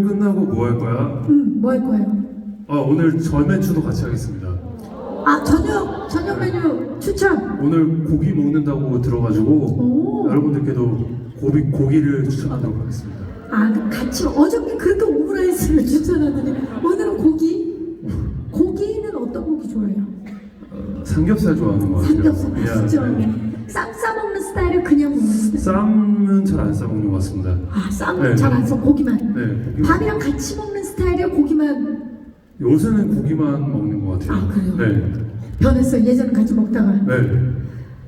끝나고 뭐 할 거야? 음, 뭐 할 거예요? 아 오늘 전매추도 같이 하겠습니다. 아, 저녁, 저녁 메뉴 추천. 오늘 고기 먹는다고 들어가지고 오. 여러분들께도 고기 고기를 추천하도록 하겠습니다. 아, 그 같이 어저께 그렇게 오므라이스를 추천하더니 오늘은 고기? 고기는 어떤 고기 좋아해요? 어, 삼겹살 좋아하는 것 같아요. 삼겹살 맛있죠. 네. 스타일을 그냥 먹는 스타일. 쌈은 잘 안 싸먹는 것 같습니다. 아, 쌈은 네. 잘안 써, 고기만. 네, 고기. 밥이랑 같이 먹는 스타일이에요, 고기만. 요새는 고기만 먹는 것 같아요. 아, 그래요? 네, 변했어요, 예전에 같이 먹다가. 네.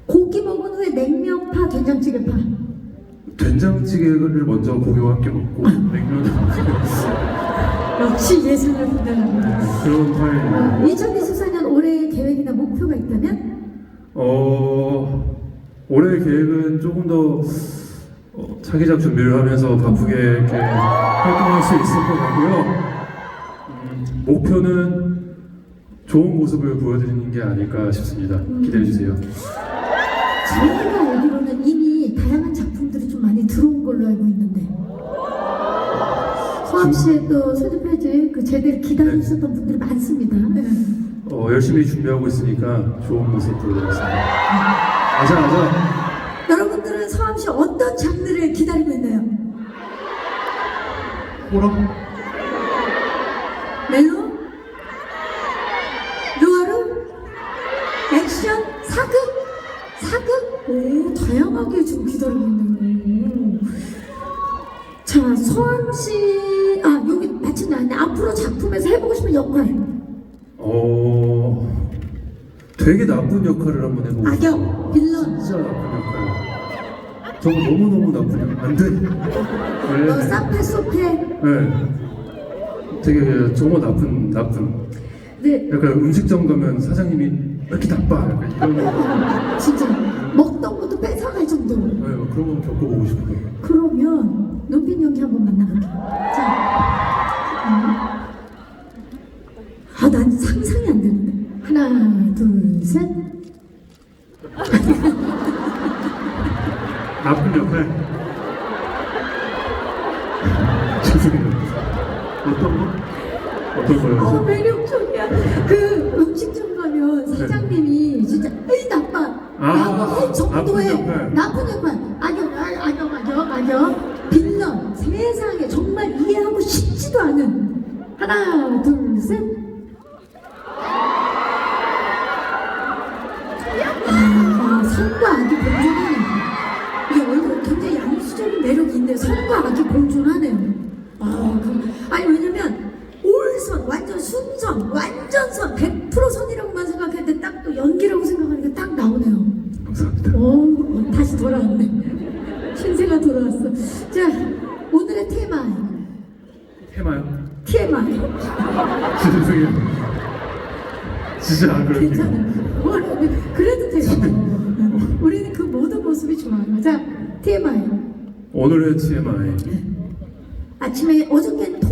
고기 먹은 후에 냉면파, 된장찌개파. 된장찌개를 먼저 고기와 함께 먹고 냉면을 역시 예술을 분단합니다. 그런 파일이에요. 2024년 올해 계획이나 목표가 있다면? 어 올해 계획은 조금 더 어, 차기작 준비를 하면서 바쁘게 이렇게 활동할 수 있을 것 같고요. 음, 목표는 좋은 모습을 보여드리는 게 아닐까 싶습니다. 기대해 주세요. 제가 알기로는 이미 다양한 작품들이 좀 많이 들어온 걸로 알고 있는데 서학 씨의 또 소집해질 그 제대로 기다리셨던 분들이 많습니다. 네. 어, 열심히 준비하고 있으니까 좋은 모습 보여드리겠습니다. 아자 아자. 여러분들은 서학 씨 어떤 장르를 기다리고 있나요? 호러? 멜로? 루아르? 액션? 사극? 사극? 오, 다양하게 지금 기다리고 있네요. 자, 서한 씨, 아, 여기 마침 나왔네. 앞으로 작품에서 해보고 싶은 역할. 어 되게 나쁜 역할을 한번 해보고 악역. 빌런. 진짜 나쁜 역할. 저거 너무 너무 나쁜 안 돼. 너 네. 사페 소페. 네. 되게 정말 나쁜 나쁜. 네, 약간 음식점 가면 사장님이 왜 이렇게 나빠? 약간 이런 거. 진짜 먹던 것도 뺏어갈 정도로. 네, 뭐 그런 건 겪어보고 싶어요. 그러면 눈빛 연기 한번 만나볼게요. 자, 음. 아, 난 상상이 안 되는데. 하나, 둘, 셋. 나쁜 역할. 죄송해요. 어떤 거? 어떤 어, 거요? 매력적이야. 그 음식점 가면 사장님이 진짜 에이 나빠. 아, 라고 할 정도의 나쁜. 나쁜 역할. 악역, 아, 악역, 악역, 악역. 빌런. 세상에 정말 이해하고 싶지도 않은. 하나, 둘, 셋. 아, 선과 악이 공존하네. 이 얼굴 굉장히 양수적인 매력이 있는데 선과 악이 공존하네요. 아, 그, 아니 왜냐면 올선, 완전 순선, 완전 선, 100% 선이라고만 생각했는데 딱 또 연기라고 생각하니까 딱 나오네요. 감사합니다. 오, 어, 다시 돌아왔네. 신세가 돌아왔어. 자, 오늘의 테마 테마요? TMI. 죄송해요. 진짜 안 그럴게요. 괜찮아요. 어, 그래도 돼요. 우리는 그 모든 모습이 좋아요. 자, TMI. 오늘의 TMI. 아침에 어저께 토마